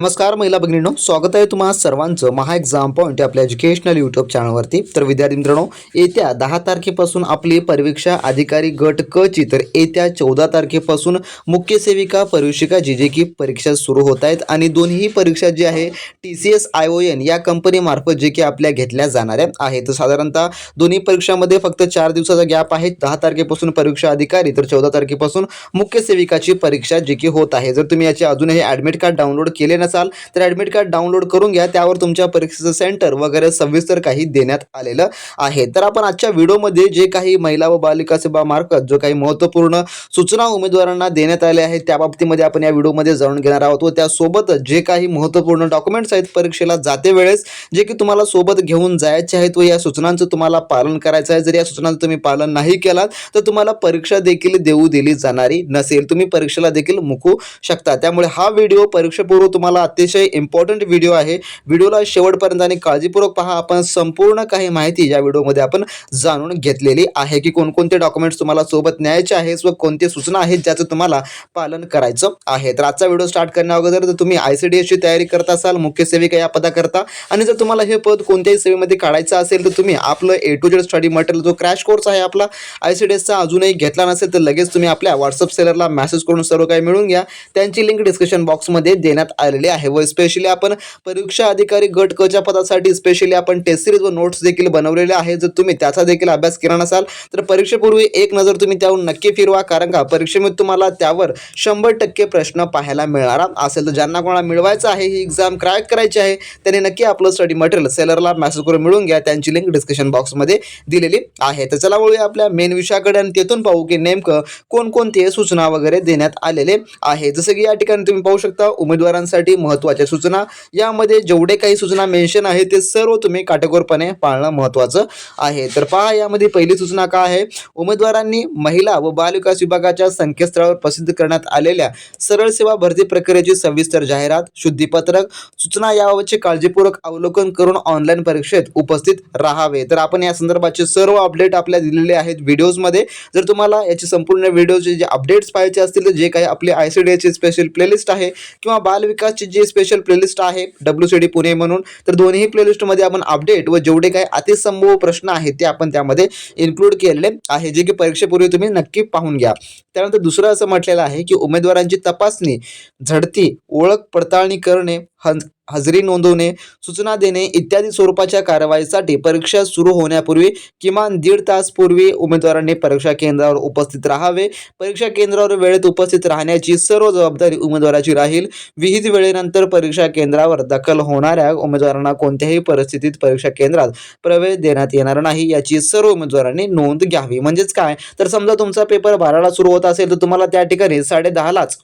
नमस्कार महिला भगिनींनो. स्वागत आहे तुम्हा सर्वांचं महा एक्झाम पॉईंट आपल्या एज्युकेशनल यूट्यूब चॅनलवरती तर विद्यार्थी मित्रांनो येत्या दहा तारखेपासून आपली परीक्षा अधिकारी गट क ची. तर येत्या चौदा तारखेपासून मुख्य सेविका परीक्षिका जी जे की परीक्षा सुरू होत आहेत. आणि दोन्ही परीक्षा जी आहे T C S I O N या कंपनीमार्फत जे की आपल्या घेतल्या जाणाऱ्या आहेत. तर साधारणतः दोन्ही परीक्षामध्ये फक्त चार दिवसाचा गॅप आहे. दहा तारखेपासून परीक्षा अधिकारी तर चौदा तारखेपासून मुख्य सेविकाची परीक्षा जी की होत आहे. जर तुम्ही याचे अजूनही ॲडमिट कार्ड डाउनलोड केले असाल तर ॲडमिट कार्ड डाउनलोड करून घ्या. त्यावर तुमच्या परीक्षेचं सेंटर वगैरे सविस्तर काही देण्यात आलेलं आहे. तर आपण आजच्या व्हिडिओमध्ये जे काही महिला व बालिका सेवा मार्फत जो काही महत्त्वपूर्ण सूचना उमेदवारांना देण्यात आल्या आहेत त्या बाबतीमध्ये आपण या व्हिडिओमध्ये जाणून घेणार आहोत व त्यासोबतच जे काही महत्त्वपूर्ण डॉक्युमेंट्स आहेत परीक्षेला जाते वेळेस जे की तुम्हाला सोबत घेऊन जायचे आहेत व या सूचनांचं तुम्हाला पालन करायचं आहे. जर या सूचनांचं तुम्ही पालन नाही केलात तर तुम्हाला परीक्षा देखील देऊ दिली जाणारी नसेल. तुम्ही परीक्षेला देखील मुकू शकता. त्यामुळे हा व्हिडिओ परीक्षेपूर्व तुम्हाला अतिशय इम्पॉर्टंट व्हिडिओ आहे. व्हिडिओला शेवटपर्यंत आणि काळजीपूर्वक पहा. आपण संपूर्ण काही माहिती या व्हिडिओमध्ये आपण जाणून घेतलेली आहे की कोणकोणते डॉक्युमेंट्स तुम्हाला सोबत न्यायचे आहेत व कोणते सूचना आहेत ज्याचं तुम्हाला पालन करायचं आहे. तर आजचा व्हिडिओ स्टार्ट करण्या अगोदर जर तुम्ही आय सी डी एसची तयारी करत असाल मुख्य सेविका या पदाकरता आणि जर तुम्हाला हे पद कोणत्याही सेवेमध्ये काढायचं असेल तर तुम्ही आपलं A to Z study material जो क्रॅश कोर्स आहे आपला आय सी डी एसचा अजूनही घेतला नसेल तर लगेच तुम्ही आपल्या व्हॉट्सअप सेलरला मेसेज करून सर्व काही मिळून घ्या. त्यांची लिंक डिस्क्रिप्शन बॉक्समध्ये देण्यात आलेली आहे व स्पेशली आपण परीक्षा अधिकारी गट कच्या पदासाठी स्पेशली आपण टेस्ट सिरीज व नोट्स देखील बनवलेले आहे जर तुम्ही त्याचा देखील अभ्यास केला नसाल तर परीक्षेपूर्वी एक नजर तुम्ही त्यावर नक्की फिरवा. कारण का? परीक्षेमध्ये तुम्हाला त्यावर शंभर टक्के प्रश्न पाहायला मिळणार. असेल तर ज्यांना कोणाला मिळवायचं आहे ही एक्झाम क्रॅक करायची आहे त्यांनी नक्की आपलं स्टडी मटेरियल सेलरला मेसेज करून मिळून घ्या. त्यांची लिंक डिस्क्रिप्शन बॉक्समध्ये दिलेली आहे. तर चला वळूया आपल्या मेन विषयाकडे आणि तेथून पाहू की नेमकं कोणकोणते सूचना वगैरे देण्यात आलेले आहे. जसं की या ठिकाणी तुम्ही पाहू शकता उमेदवारांसाठी महत्त्वाच्या सूचना. यामध्ये जेवढे काही सूचना मेन्शन आहे ते सर्व तुम्ही काटेकोरपणे पाळणं महत्त्वाचं आहे. तर पहा यामध्ये पहिली सूचना काय आहे? उमेदवारांनी महिला व बालविकास विभागाच्या संकेतस्थळावर प्रसिद्ध करण्यात आलेल्या सरळ सेवा भरती प्रक्रियेची सविस्तर जाहिरात शुद्धीपत्रक सूचना याबाबतचे काळजीपूर्वक अवलोकन करून ऑनलाईन परीक्षेत उपस्थित राहावे. तर आपण या संदर्भाचे सर्व अपडेट आपल्या दिलेले आहेत व्हिडिओजमध्ये जर तुम्हाला याचे संपूर्ण व्हिडिओचे जे अपडेट्स पाहिजे असतील तर जे काही आपले आय सी डी एची स्पेशल प्लेलिस्ट आहे किंवा बालविकासचे जी स्पेशल प्लेलिस्ट आहे डब्ल्यू सी डी पुणे म्हणून तर दोन्ही प्लेलिस्टमध्ये आपण अपडेट व जेवढे काही अतिसंभव प्रश्न आहेत ते आपण त्यामध्ये इन्क्लूड केलेले आहे जे की परीक्षेपूर्वी तुम्ही नक्की पाहून घ्या. त्यानंतर दुसरं असं म्हटलेलं आहे की उमेदवारांची तपासणी झडती ओळख पडताळणी करणे हज हजेरी नोंदवणे सूचना देणे इत्यादी स्वरूपाच्या कारवाईसाठी परीक्षा सुरू होण्यापूर्वी किमान दीड तास पूर्वी उमेदवारांनी परीक्षा केंद्रावर उपस्थित राहावे. परीक्षा केंद्रावर वेळेत उपस्थित राहण्याची सर्व जबाबदारी उमेदवाराची राहील. विहित वेळेनंतर परीक्षा केंद्रावर दाखल होणाऱ्या उमेदवारांना कोणत्याही परिस्थितीत परीक्षा केंद्रात प्रवेश देण्यात येणार नाही याची सर्व उमेदवारांनी नोंद घ्यावी. म्हणजेच काय? तर समजा तुमचा पेपर बाराला सुरू होत असेल तर तुम्हाला त्या ठिकाणी साडे दहालाच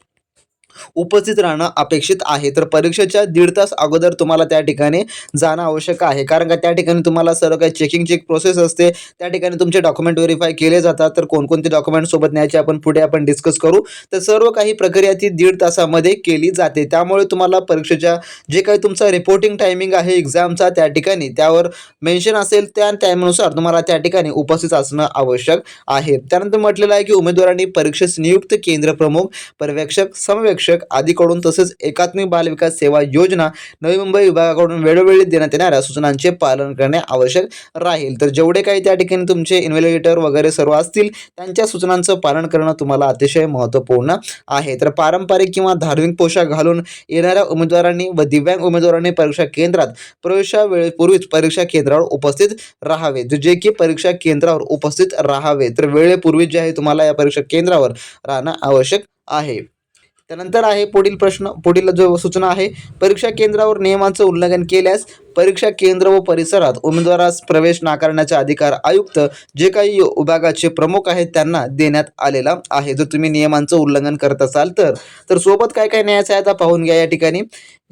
उपस्थित राहणं अपेक्षित आहे. तर परीक्षेच्या दीड तास अगोदर तुम्हाला त्या ठिकाणी जाणं आवश्यक आहे. कारण का त्या ठिकाणी तुम्हाला सर्व काही चेकिंग चेक प्रोसेस असते. त्या ठिकाणी तुमचे डॉक्युमेंट व्हेरीफाय केले जातात. तर कोणकोणते डॉक्युमेंट सोबत न्यायचे आपण पुढे आपण डिस्कस करू. तर सर्व काही प्रक्रिया ती दीड तासामध्ये केली जाते. त्यामुळे तुम्हाला परीक्षेच्या जे काही तुमचा रिपोर्टिंग टायमिंग आहे एक्झामचा त्या ठिकाणी त्यावर मेन्शन असेल त्या टायमनुसार तुम्हाला त्या ठिकाणी उपस्थित असणं आवश्यक आहे. त्यानंतर म्हटलेलं आहे की उमेदवारांनी परीक्षेस नियुक्त केंद्र प्रमुख पर्यवेक्षक समवेक्षक शिक्षक आदीकडून तसेच एकात्मिक बालविकास सेवा योजना नवी मुंबई विभागाकडून वेळोवेळी देण्यात येणाऱ्या सूचनांचे पालन करणे आवश्यक राहील. तर जेवढे काही त्या ठिकाणी तुमचे इन्व्हेलिगेटर वगैरे सर्व असतील त्यांच्या सूचनांचं पालन करणं तुम्हाला अतिशय महत्त्वपूर्ण आहे. तर पारंपरिक किंवा धार्मिक पोशाख घालून येणाऱ्या उमेदवारांनी व दिव्यांग उमेदवारांनी परीक्षा केंद्रात प्रवेशा वेळेपूर्वीच परीक्षा केंद्रावर उपस्थित राहावे. जे की परीक्षा केंद्रावर उपस्थित राहावे. तर वेळेपूर्वी जे आहे तुम्हाला या परीक्षा केंद्रावर राहणं आवश्यक आहे. त्यानंतर आहे पुढील प्रश्न पुढील जो सूचना आहे परीक्षा केंद्रावर नियमांचं उल्लंघन केल्यास परीक्षा केंद्र व परिसरात उमेदवारास प्रवेश नाकारण्याचा अधिकार आयुक्त जे काही विभागाचे प्रमुख आहेत त्यांना देण्यात आलेला आहे. जर तुम्ही नियमांचं उल्लंघन करत असाल तर तर सोबत काय काय न्यायाचं आहे आता पाहून घ्या या ठिकाणी.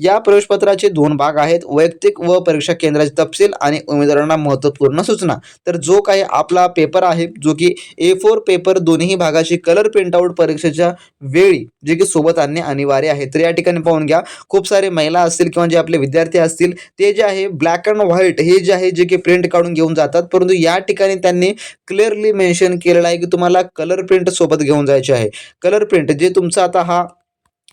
या प्रवेशपत्राचे दोन भाग आहेत वैयक्तिक व परीक्षा केंद्राचे तपशील आणि उमेदवारांना महत्त्वपूर्ण सूचना. तर जो काही आपला पेपर आहे जो की ए फोर पेपर दोन्ही भागाची कलर प्रिंटआउट परीक्षेच्या वेळी जे की सोबत आणणे अनिवार्य आहे. तर या ठिकाणी पाहून घ्या खूप सारे महिला असतील किंवा जे आपले विद्यार्थी असतील ते जे आहे ब्लॅक अँड व्हाईट हे जे आहे जे की प्रिंट काढून घेऊन जातात. परंतु या ठिकाणी त्यांनी क्लिअरली मेन्शन केलेलं आहे की तुम्हाला कलर प्रिंट सोबत घेऊन जायचे आहे. कलर प्रिंट जे तुमचा आता हा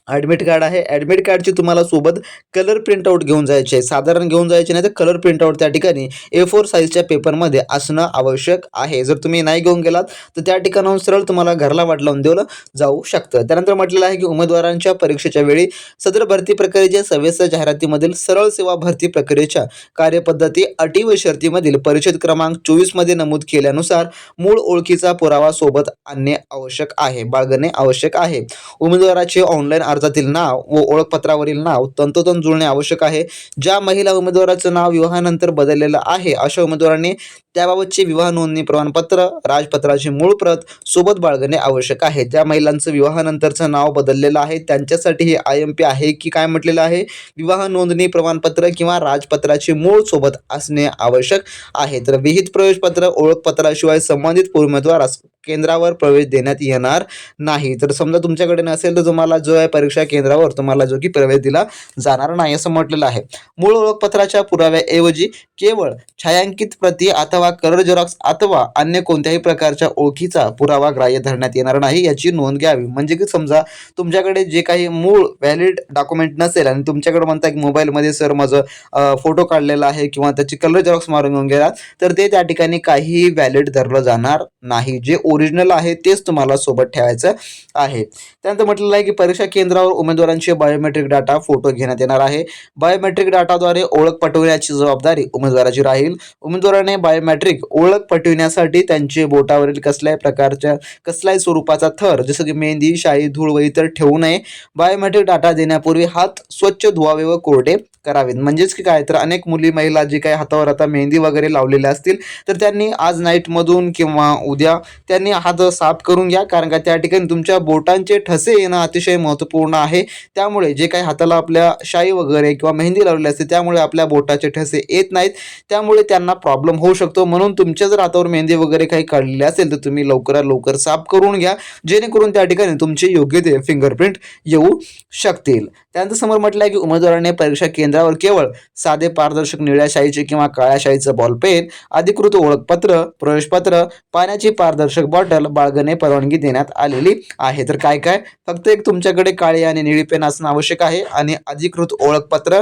ॲडमिट कार्ड आहे. ॲडमिट कार्डची तुम्हाला सोबत कलर प्रिंटआउट घेऊन जायचे आहे. साधारण घेऊन जायचे नाही तर कलर प्रिंटआउट त्या ठिकाणी ए फोर साईजच्या पेपरमध्ये असणं आवश्यक आहे. जर तुम्ही नाही घेऊन गेलात तर त्या ठिकाणाहून सरळ तुम्हाला घरला वाट लावून दिलं जाऊ शकतं. त्यानंतर म्हटलेलं आहे की उमेदवारांच्या परीक्षेच्या वेळी सदर भरती प्रक्रियेच्या सव्यस्त जाहिरातीमधील सरळ सेवा भरती प्रक्रियेच्या कार्यपद्धती अटी व शर्तीमधील परिषद क्रमांक चोवीसमध्ये नमूद केल्यानुसार मूळ ओळखीचा पुरावा सोबत आणणे आवश्यक आहे. बाळगणे आवश्यक आहे. उमेदवाराचे ऑनलाईन अर्जातील नाव व ओळखपत्रावरील नाव तंतोतंत जुळणे आवश्यक आहे. ज्या महिला उमेदवाराचं नाव विवाहानंतर बदललेलं आहे अशा उमेदवारांनी त्याबाबतचे विवाह नोंदणी प्रमाणपत्र राजपत्राची मूळ प्रत सोबत बाळगणे आवश्यक आहे. ज्या महिलांचं विवाहानंतरचं नाव बदललेलं आहे त्यांच्यासाठी हे आय एम पी आहे की काय म्हटलेलं आहे? विवाह नोंदणी प्रमाणपत्र किंवा राजपत्राची मूळ सोबत असणे आवश्यक आहे. तर विहित प्रवेशपत्र ओळखपत्राशिवाय संबंधित उमेदवारास केंद्रावर प्रवेश देण्यात येणार नाही. तर समजा तुमच्याकडे नसेल तर तुम्हाला जो आहे परीक्षा केंद्रावर तुम्हाला जो की प्रवेश दिला जाणार नाही असं म्हटलेलं आहे. मूळ ओळखपत्राच्या पुराव्याऐवजी केवळ छायांकित प्रती अथवा कलर झेरॉक्स अथवा अन्य कोणत्याही प्रकारच्या ओळखीचा पुरावा ग्राह्य धरण्यात येणार नाही याची नोंद घ्यावी. म्हणजे की समजा तुमच्याकडे जे काही मूळ व्हॅलिड डॉक्युमेंट नसेल आणि तुमच्याकडे म्हणता की मोबाईलमध्ये सर माझं फोटो काढलेला आहे किंवा त्याची कलर झेरॉक्स मारून घेऊन गेला तर ते त्या ठिकाणी काहीही व्हॅलिड धरलं जाणार नाही. जे ओ ओरिजिनल आहे तेच तुम्हाला सोबत ठेवायचं आहे. त्यानंतर म्हटलेलं आहे की परीक्षा केंद्रावर उमेदवारांचे बायोमेट्रिक डाटा फोटो घेण्यात येणार आहे. बायोमेट्रिक डाटाद्वारे ओळख पटवण्याची जबाबदारी उमेदवाराची राहील. उमेदवाराने बायोमेट्रिक ओळख पटविण्यासाठी त्यांचे बोटावरील कसल्याही प्रकारच्या कसल्याही स्वरूपाचा थर जसं की मेहंदी शाई धूळ व इतर ठेवू नये. बायोमेट्रिक डाटा देण्यापूर्वी हात स्वच्छ धुवावे व कोरडे करावेत. म्हणजेच की काय? तर अनेक मुली महिला जी काही हातावर आता मेहंदी वगैरे लावलेल्या असतील तर त्यांनी आज नाईटमधून किंवा उद्या त्यांनी हात साफ करून घ्या. कारण का त्या ठिकाणी तुमच्या बोटांचे ठसे येणं अतिशय महत्त्वपूर्ण आहे. त्यामुळे जे काही हाताला आपल्या शाई वगैरे किंवा मेहंदी लावलेली असते त्यामुळे आपल्या बोटाचे ठसे येत नाहीत. त्यामुळे त्यांना प्रॉब्लेम होऊ शकतो. म्हणून तुमच्या जर हातावर मेहंदी वगैरे काही काढलेली असेल तर तुम्ही लवकरात लवकर साफ करून घ्या. जेणेकरून त्या ठिकाणी तुमचे योग्य ते फिंगरप्रिंट येऊ शकतील. त्यानंतर समोर म्हटलं आहे की उमेदवाराने परीक्षा केंद्रावर केवळ साधे पारदर्शक निळ्या शाईचे किंवा काळ्या शाईचं बॉलपेन अधिकृत ओळखपत्र प्रवेशपत्र पाण्याची पारदर्शक बॉटल बाळगणे परवानगी देण्यात आलेली आहे. तर काय काय? फक्त एक तुमच्याकडे काळी आणि निळी पेन असणं आवश्यक आहे आणि अधिकृत ओळखपत्र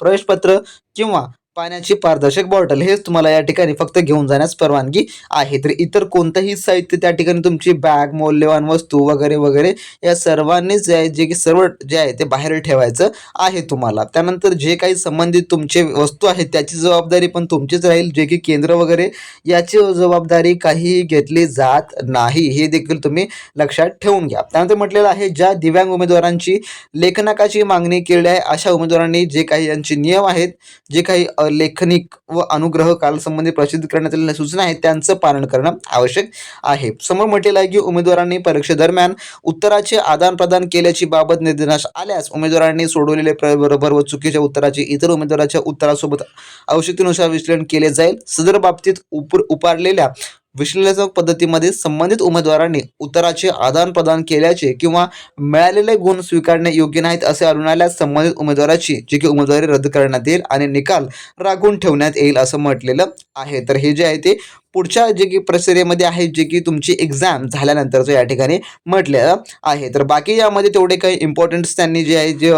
प्रवेशपत्र किंवा पाण्याची पारदर्शक बॉटल हेच तुम्हाला या ठिकाणी फक्त घेऊन जाण्यास परवानगी आहे. तर इतर कोणतंही साहित्य त्या ठिकाणी तुमची बॅग मौल्यवान वस्तू वगैरे वगैरे या सर्वांनीच जे आहे जे की सर्व जे आहे ते बाहेर ठेवायचं आहे तुम्हाला. त्यानंतर जे काही संबंधित तुमचे वस्तू आहेत त्याची जबाबदारी पण तुमचीच राहील. जे की केंद्र वगैरे याची जबाबदारी काही घेतली जात नाही. हे देखील तुम्ही लक्षात ठेवून घ्या. त्यानंतर म्हटलेलं आहे ज्या दिव्यांग उमेदवारांची लेखनकाची मागणी केली आहे अशा उमेदवारांनी जे काही यांचे नियम आहेत जे काही लेखनिक व अनुग्रह कालसंबंधी प्रसिद्ध करण्यात आलेल्या सूचना आहेत त्यांचं पालन करणं आवश्यक आहे. समोर म्हटलेलं आहे की उमेदवारांनी परीक्षेदरम्यान उत्तराचे आदान प्रदान केल्याची बाबत निर्देश आल्यास उमेदवारांनी सोडवलेले प्र- बरोबर व चुकीच्या उत्तराचे इतर उमेदवाराच्या उत्तरासोबत आवश्यकतेनुसार विश्लेषण केले जाईल. सदर बाबतीत उप उपारलेल्या विश्लेषक पद्धतीमध्ये संबंधित उमेदवारांनी उत्तराचे आदान प्रदान केल्याचे किंवा मिळालेले गुण स्वीकारणे योग्य नाहीत असे आढळून संबंधित उमेदवाराची जी की उमेदवारी रद्द करण्यात येईल आणि निकाल राखून ठेवण्यात येईल असं म्हटलेलं आहे. तर हे जे आहे ते पुढच्या जे की प्रक्रियेमध्ये आहे जे की तुमची एक्झाम झाल्यानंतरचं या ठिकाणी म्हटलेलं आहे. तर बाकी यामध्ये तेवढे काही इम्पॉर्टन्स त्यांनी जे आहे जे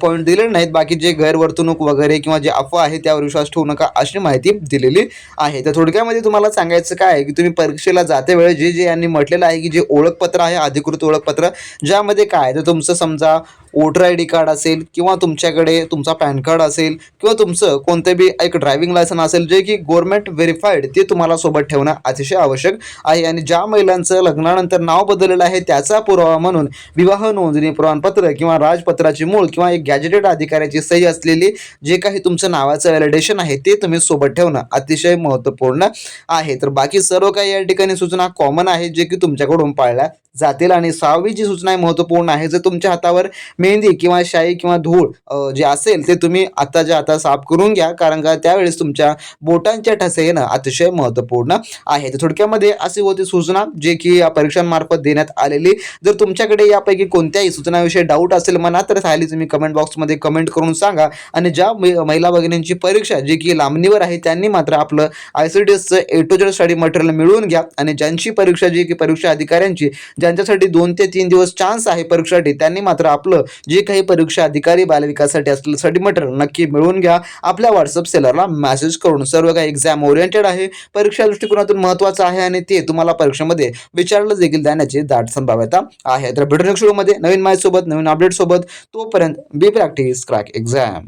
पॉईंट दिले नाहीत. बाकी जे गैरवर्तणूक वगैरे किंवा जे अफवा आहे त्यावर विश्वास ठेवू नका अशी माहिती दिलेली आहे. तर थोडक्यामध्ये तुम्हाला सांगायचं काय आहे की तुम्ही परीक्षेला जाते वेळेस जे जे यांनी म्हटलेलं आहे की जे ओळखपत्र आहे अधिकृत ओळखपत्र ज्यामध्ये काय तर तुमचं समजा वोटर आय डी कार्ड असेल किंवा तुमच्याकडे तुमचा पॅन कार्ड असेल किंवा तुमचं कोणतं बी एक ड्रायव्हिंग लायसन असेल जे की गव्हर्मेंट व्हेरीफाईड ते तुम्हाला सोबत ठेवणं अतिशय आवश्यक आहे. आणि ज्या महिलांचं लग्नानंतर नाव बदललेलं आहे त्याचा पुरावा म्हणून विवाह नोंदणी प्रमाणपत्र किंवा राजपत्राची मूळ किंवा एक गॅजेटेड अधिकाऱ्याची सही असलेली जे काही तुमचं नावाचं व्हॅलिडेशन आहे ते तुम्ही सोबत ठेवणं अतिशय महत्त्वपूर्ण आहे. तर बाकी सर्व काही या ठिकाणी सूचना कॉमन आहे जे की तुमच्याकडून पाळल्या जातील. आणि सहावी जी सूचना आहे महत्त्वपूर्ण आहे जर तुमच्या हातावर मेहंदी किंवा शाई किंवा धूळ जे असेल ते तुम्ही आताच्या आता साफ करून घ्या. कारण का त्यावेळेस तुमच्या बोटांच्या ठसे येणं अतिशय महत्त्वपूर्ण आहे. तर थोडक्यामध्ये अशी होती सूचना जे की या परीक्षांमार्फत देण्यात आलेली. जर तुमच्याकडे यापैकी कोणत्याही सूचनाविषयी डाऊट असेल मनात तर खाली तुम्ही कमेंट बॉक्समध्ये कमेंट करून सांगा. आणि ज्या महिला भगिनींची परीक्षा जी की लांबणीवर आहे त्यांनी मात्र आपलं आय सी डी एसचं A to Z study material मिळवून घ्या. आणि ज्यांची परीक्षा जी की परीक्षा अधिकाऱ्यांची ज्यांच्यासाठी दोन ते तीन दिवस चान्स आहे परीक्षेसाठी त्यांनी मात्र आपलं जे काही परीक्षा अधिकारी बालविकासाठी असलेलं स्टडी मटेरियल नक्की मिळवून घ्या. आपल्या व्हॉट्सअप सेलरला मेसेज करून सर्व काही एक्झाम ओरिएंटेड आहे. परीक्षा दृष्टिकोनातून महत्त्वाचं आहे आणि ते तुम्हाला परीक्षेमध्ये विचारलं देखील जाण्याची दाट संभाव्यता आहे. तर भेटू नेक्स्ट नवीन माहितीसोबत नवीन अपडेटसोबत तोपर्यंत बी प्रॅक्टिस क्रॅक एक्झाम